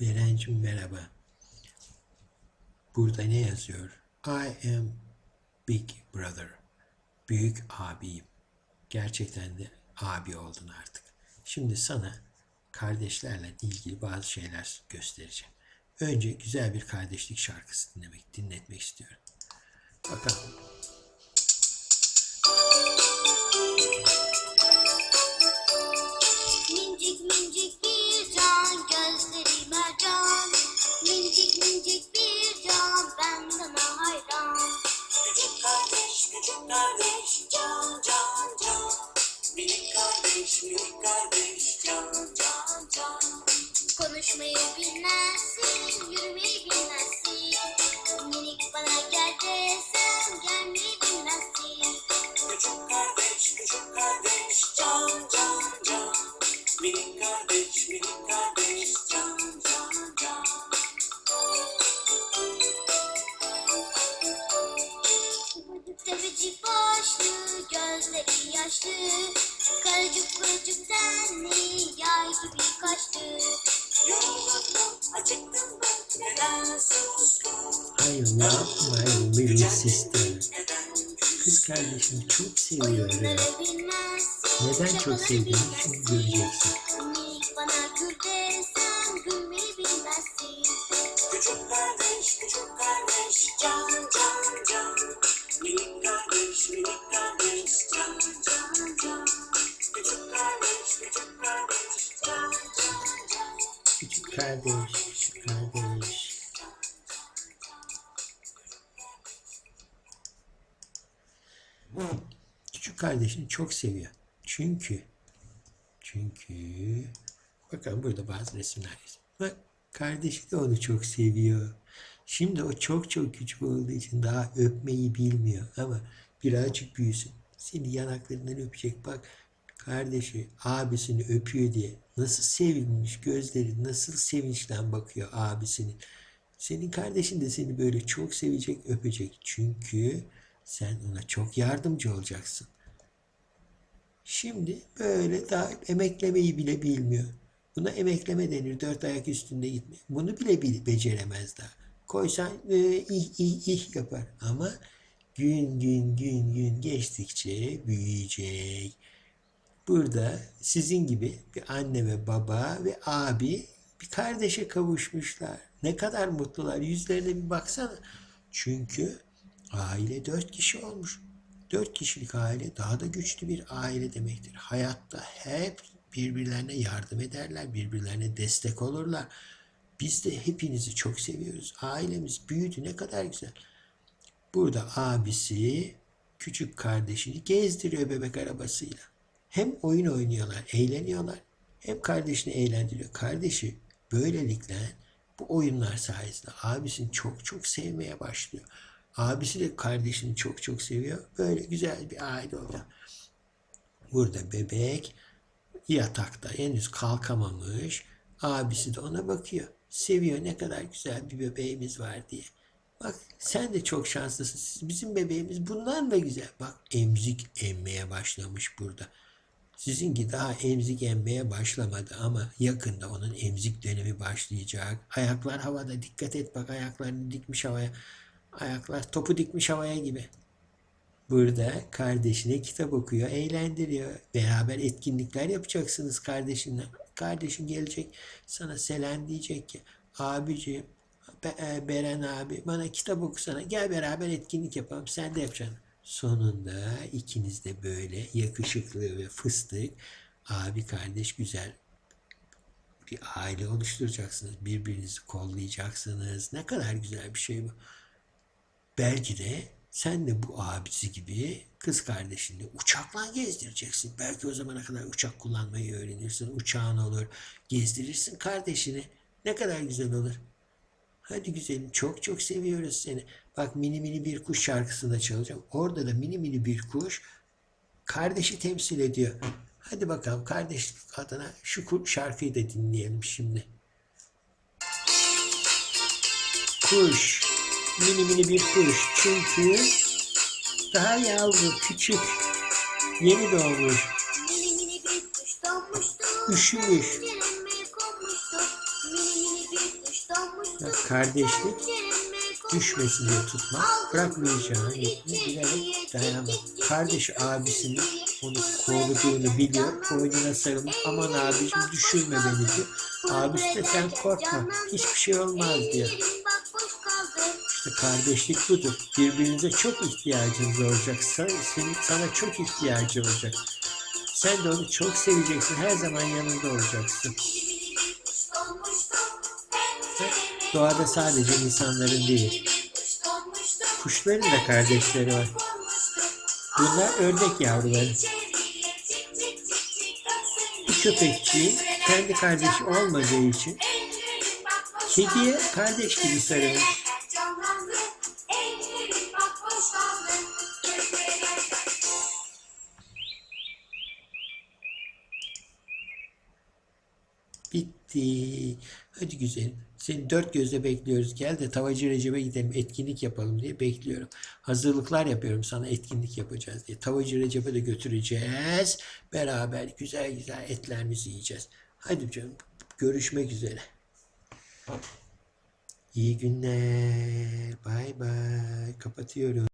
Berencim merhaba. Burada ne yazıyor? I am Big Brother. Büyük abiyim. Gerçekten de abi oldun artık. Şimdi sana kardeşlerle ilgili bazı şeyler göstereceğim. Önce güzel bir kardeşlik şarkısı dinlemek, dinletmek istiyorum. Bakalım. Ben sana hayran Küçük kardeş, küçük kardeş, can can can. Minik kardeş, minik kardeş, can can can. Konuşmayı bilmezsin, yürümeyi bilmezsin Minik bana gel desem gelmeyi bilmezsin Küçük kardeş, küçük kardeş, can can can. Minik kardeş, minik kardeş, buracık tenli, yay gibi kaçtı Yoruldun mu, acıktın mı, neden? I love my little sister. Neden Kız kardeşimi çok bilmezsin, Neden çok sevdiğini şimdi göreceksin. Kardeş, kardeş. Küçük kardeşini çok seviyor. Çünkü çünkü bakın burada bazı resimler. Bak kardeşi de onu çok seviyor. Şimdi o çok çok küçük olduğu için daha öpmeyi bilmiyor ama birazcık büyüsün. Seni yanaklarından öpecek. Bak kardeşi abisini öpüyor diye nasıl sevinmiş gözleri nasıl sevinçten bakıyor abisinin. Senin kardeşin de seni böyle çok sevecek, öpecek. Çünkü sen ona çok yardımcı olacaksın. Şimdi böyle daha emeklemeyi bile bilmiyor. Buna emekleme denir. Dört ayak üstünde gitme. Bunu bile bil, beceremez daha. Koysan e, ih ih ih yapar. Ama gün gün gün gün geçtikçe büyüyecek. Burada sizin gibi bir anne ve baba ve abi bir kardeşe kavuşmuşlar. Ne kadar mutlular. Yüzlerine bir baksana. Çünkü aile dört kişi olmuş. Dört kişilik aile daha da güçlü bir aile demektir. Hayatta hep birbirlerine yardım ederler, birbirlerine destek olurlar. Biz de hepinizi çok seviyoruz. Ailemiz büyüdü ne kadar güzel. Burada abisi küçük kardeşini gezdiriyor bebek arabasıyla. Hem oyun oynuyorlar, eğleniyorlar. Hem kardeşini eğlendiriyor. Kardeşi böylelikle bu oyunlar sayesinde abisini çok çok sevmeye başlıyor. Abisi de kardeşini çok çok seviyor. Böyle güzel bir aile oluyor. Burada bebek yatakta henüz kalkamamış. Abisi de ona bakıyor. Seviyor ne kadar güzel bir bebeğimiz var diye. Bak sen de çok şanslısın. Bizim bebeğimiz bundan da güzel. Bak emzik emmeye başlamış burada. Sizinki daha emzik emmeye başlamadı ama yakında onun emzik dönemi başlayacak. Ayaklar havada. Dikkat et bak ayaklarını dikmiş havaya. Ayaklar topu dikmiş havaya gibi. Burada kardeşine kitap okuyor, eğlendiriyor. Beraber etkinlikler yapacaksınız kardeşinle. Kardeşin gelecek sana Selen diyecek ki abiciğim e, Beren abi bana kitap okusana gel beraber etkinlik yapalım sen de yapacaksın. Sonunda ikiniz de böyle yakışıklı ve fıstık abi kardeş güzel bir aile oluşturacaksınız. Birbirinizi kollayacaksınız. Ne kadar güzel bir şey bu. Belki de sen de bu abisi gibi kız kardeşini uçakla gezdireceksin. Belki o zamana kadar uçak kullanmayı öğrenirsin. Uçağın olur. Gezdirirsin kardeşini. Ne kadar güzel olur. Hadi güzelim çok çok seviyoruz seni. Bak mini mini bir kuş şarkısını da çalacağım. Orada da mini mini bir kuş kardeşi temsil ediyor. Hadi bakalım kardeşlik adına şu şarkıyı da dinleyelim şimdi. Kuş. Mini mini bir kuş. Çünkü daha yavru, küçük, yeni doğmuş, Mini mini bir kuş donmuştu üşümüş. Bak kardeşlik düşmesin diye tutmak, bırakmayacağını bilerek dayanmak. Kardeş abisinin onu koruduğunu biliyor, boynuna sarılmış. Aman abicim düşürme beni diyor. Abisi de sen korkma, hiçbir şey olmaz diyor. İşte kardeşlik budur. Birbirinize çok ihtiyacınız olacak. Senin, sana çok ihtiyacı olacak. Sen de onu çok seveceksin. Her zaman yanında olacaksın. Doğada sadece insanların değil, kuşların da kardeşleri var. Bunlar ördek yavruları. Bu köpekçiğin kendi kardeşi olmadığı için kediye kardeş gibi sarılmış. Bitti. Hadi güzelim. Seni dört gözle bekliyoruz. Gel de Tavacı Recep'e gidelim. Etkinlik yapalım diye bekliyorum. Hazırlıklar yapıyorum sana etkinlik yapacağız diye. Tavacı Recep'e de götüreceğiz. Beraber güzel güzel etlerimizi yiyeceğiz. Hadi canım. Görüşmek üzere. İyi günler. Bay bay. Kapatıyorum.